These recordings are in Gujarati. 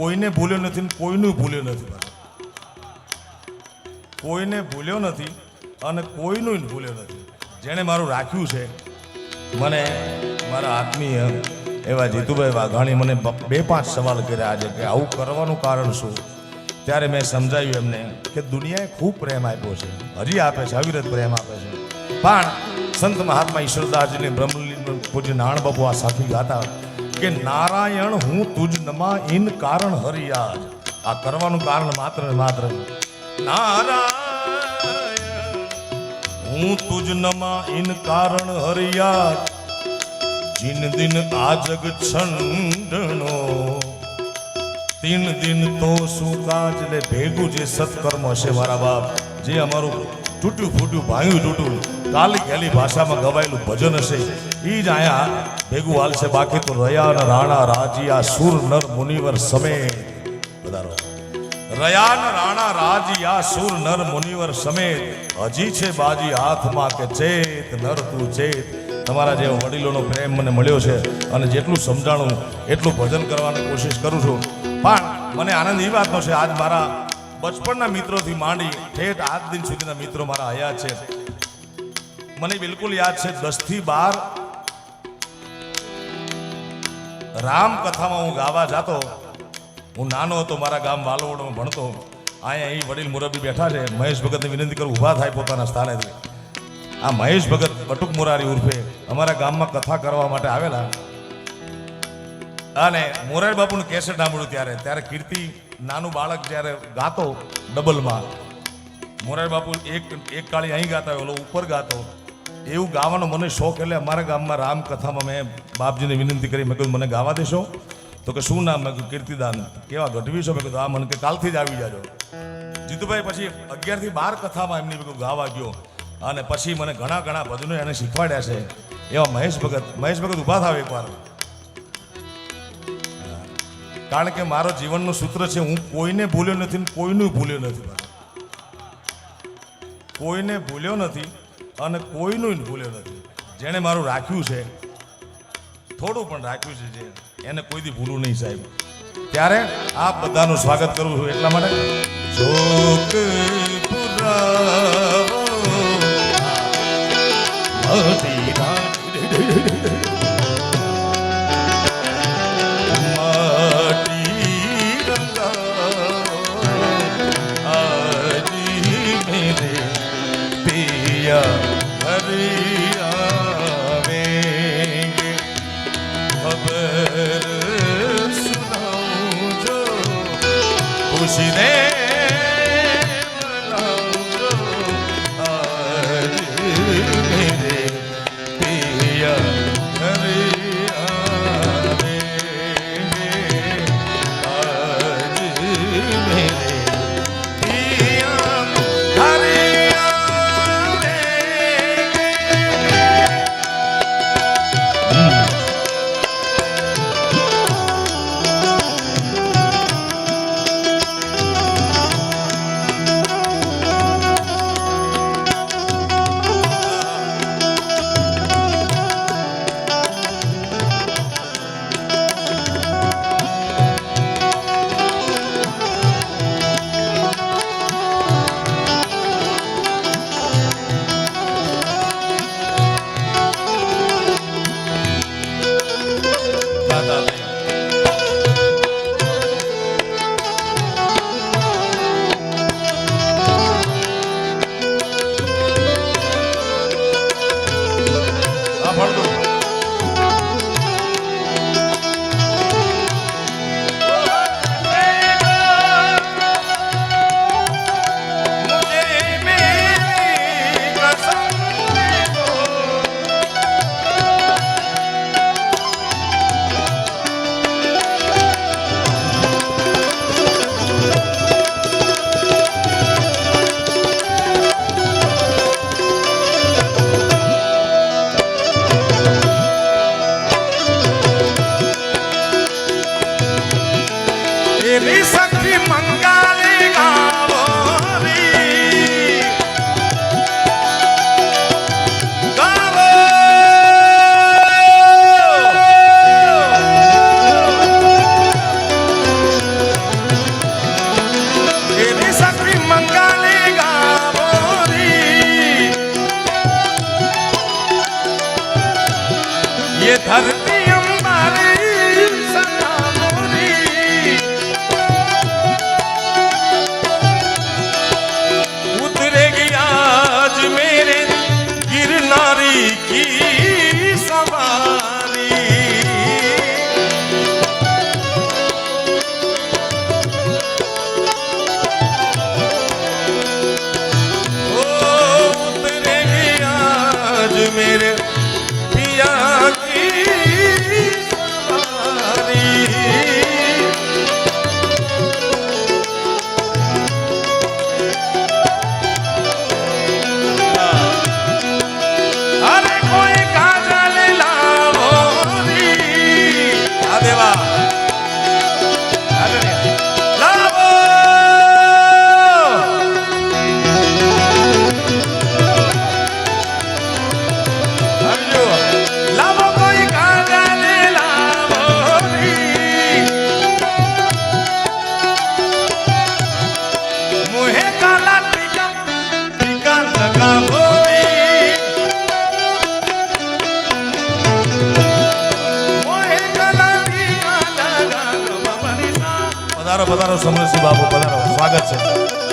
કોઈને ભૂલ્યો નથી કોઈનું ભૂલ્યો નથી કોઈને ભૂલ્યો નથી અને કોઈનું ભૂલ્યો નથી. જેણે મારું રાખ્યું છે, મને મારા આત્મીય એવા જીતુભાઈ વાઘાણી મને બે પાંચ સવાલ કર્યા આજે કે આવું કરવાનું કારણ શું? ત્યારે મેં સમજાવ્યું એમને કે દુનિયાએ ખૂબ પ્રેમ આપ્યો છે. હજી આપે છે, અવિરત પ્રેમ આપે છે. પણ સંત મહાત્મા ઈશ્વરદાસજીને બ્રહ્મલીન પૂજ્ય નાણ બાપુ આ સાથી ગાતા કે નારાયણ, હું તુજ નમા ઇન કારણ હરિયાજ. આ કરવાનું કારણ માત્ર માત્ર હું તુજ નમા ઇન કારણ હરિયાજ. જીન દિન આ જગ છંડણો તીન દિન તો શું કાજ એટલે ભેગું જે સત્કર્મ હશે મારા બાપ, જે અમારું તૂટ્યું ફૂટ્યું ભાંગ્યું તૂટ્યું. કાલી ગેલી ભાષામાં ગવાયેલું ભજન હશે. એ જ આયા ભેગું હાલશે બાકી તો રયા ન રાણા, રાજીયા, સુર, નર, મુનિવર સમે વધારો. રયાન રાણા રાણા, રાજીયા, સુર, નર, મુનિવર સમેત. હજી છે બાજી હાથમાં કે ચેત, નર તું ચેત. તમારા જે વડીલોનો પ્રેમ મને મળ્યો છે અને જેટલું સમજાણું, એટલું ભજન કરવાની કોશિશ કરું છું. પણ મને આનંદ એ વાતનો છે, આજ મારા બચપણના મિત્રોથી માંડી ઠેઠ આજ દિન સુધીના મિત્રો મારા હયા છે. મને બિલકુલ યાદ છે દસથી બાર રામકથામાં હું ગાવા જાતો. હું નાનો હતો, મારા ગામ વાલોડમાં ભણતો. અહીંયા અહીં વડીલ મોરબી બેઠા છે, મહેશ ભગતને વિનંતી કરું, ઊભા થાય પોતાના સ્થાનેથી. આ મહેશ ભગત બટુક મુરારી ઉર્ફે અમારા ગામમાં કથા કરવા માટે આવેલા. અને મોરારી બાપુનું કેસેટ સાંભળ્યું ત્યારે. ત્યારે કીર્તિ નાનું બાળક જ્યારે ગાતો ડબલમાં મોરારી બાપુ એક એક કાળી અહીં ગાતા ઓલો ઉપર ગાતો. એવું ગાવાનો મને શોખ એટલે અમારા ગામમાં રામકથામાં મેં બાપજીને વિનંતી કરી. મેં કીધું, મને ગાવા દેશો? તો કે, શું નામ? મેં કીધું, કીર્તિદાન. કેવા ગઢવી છો? મેં કીધું આ મને કે કાલથી જ આવી જાજો. જીતુભાઈ પછી અગિયારથી બાર કથામાં એમની મેં ગાવા ગયો. અને પછી મને ઘણા ઘણા ભજનો એને શીખવાડ્યા છે. એવા મહેશ ભગત મહેશ ભગત ઊભા થાવ એકવાર. કારણ કે મારો જીવનનું સૂત્ર છે, હું કોઈને ભૂલ્યો નથી કોઈનું ભૂલ્યો નથી. કોઈને ભૂલ્યો નથી. અને કોઈનું ભૂલ્યો નથી. જેણે મારું રાખ્યું છે, થોડું પણ રાખ્યું છે જે, એને કોઈથી ભૂલું નહીં સાહેબ. ત્યારે આ બધાનું સ્વાગત કરું છું એટલા માટે. શોક પુરાવો પધારો સમરસિંહ બાપુ પધારો. સ્વાગત છે.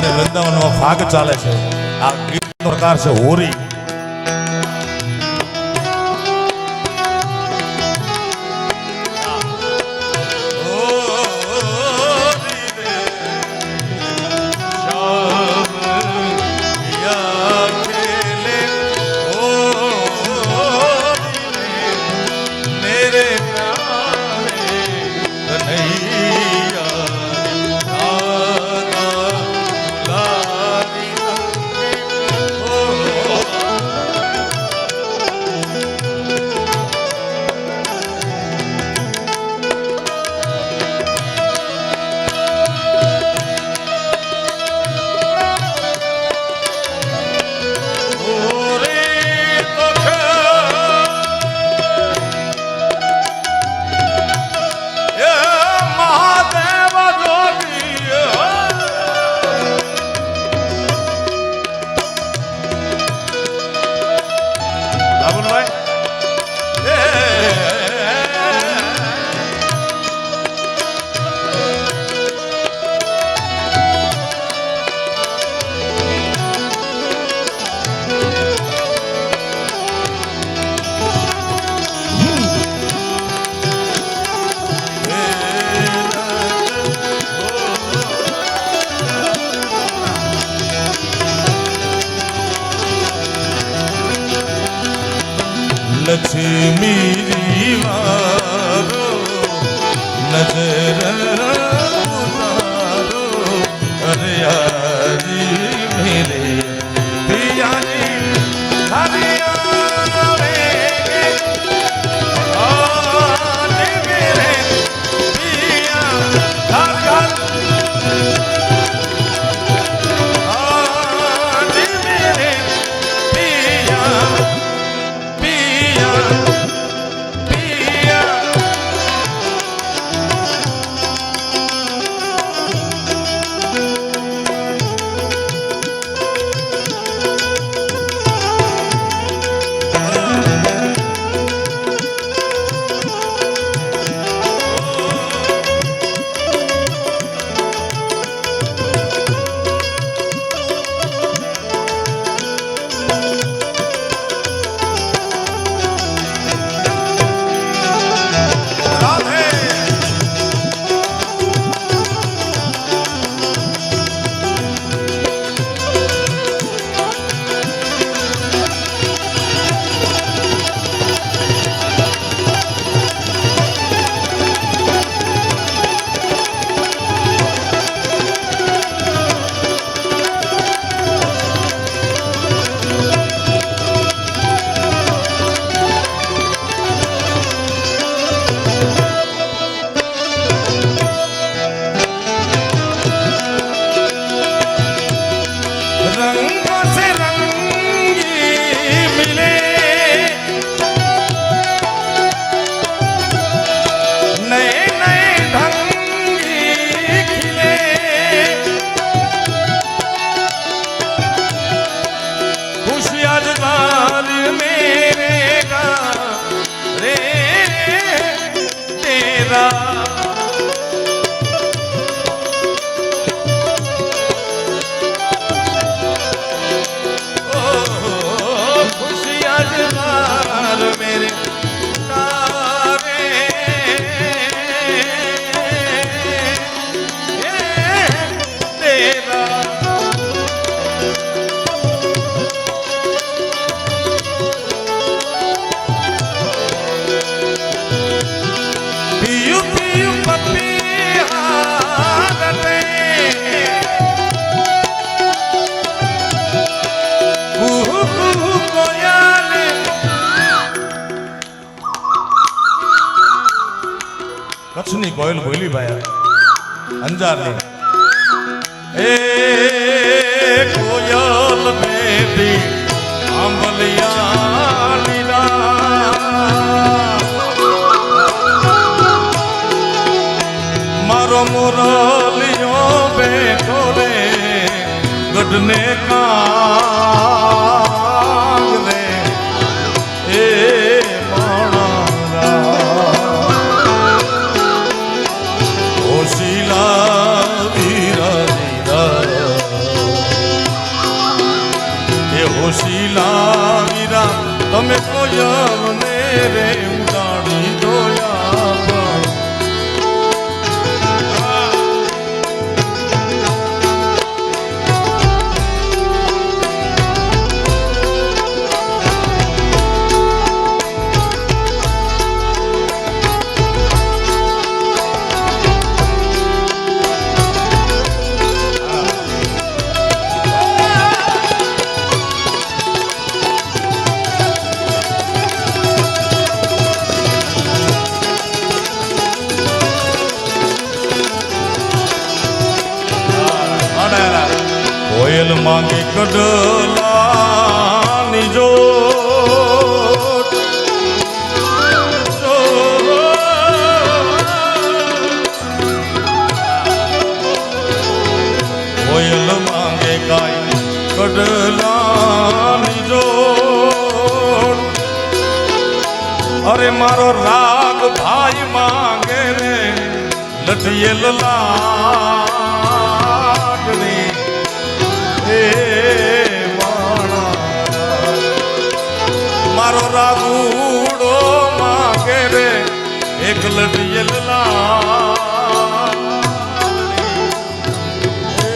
અત્યારે વૃંદાવનમાં ફાગ ચાલે છે. આ ગીતનો પ્રકાર છે હોરી. કોયલ બોલી ભાઈ અંજારની એ કોયલ બેટી આંબલિયા લીલા મારો મોરલિયો બેઠો રે ગઢને કાગ મારો રાગ ભાઈ માંગે રે. લઠીએ લાડની હે મારો રાગુડો માંગે રે. એક લઠીએ લાડની હે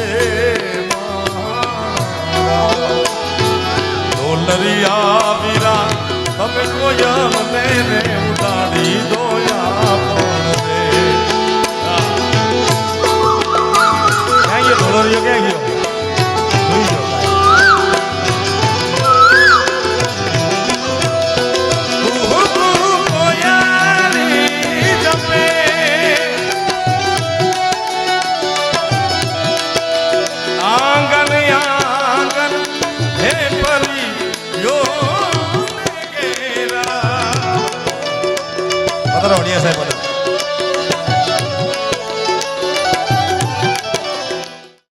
ક્યાં ગયો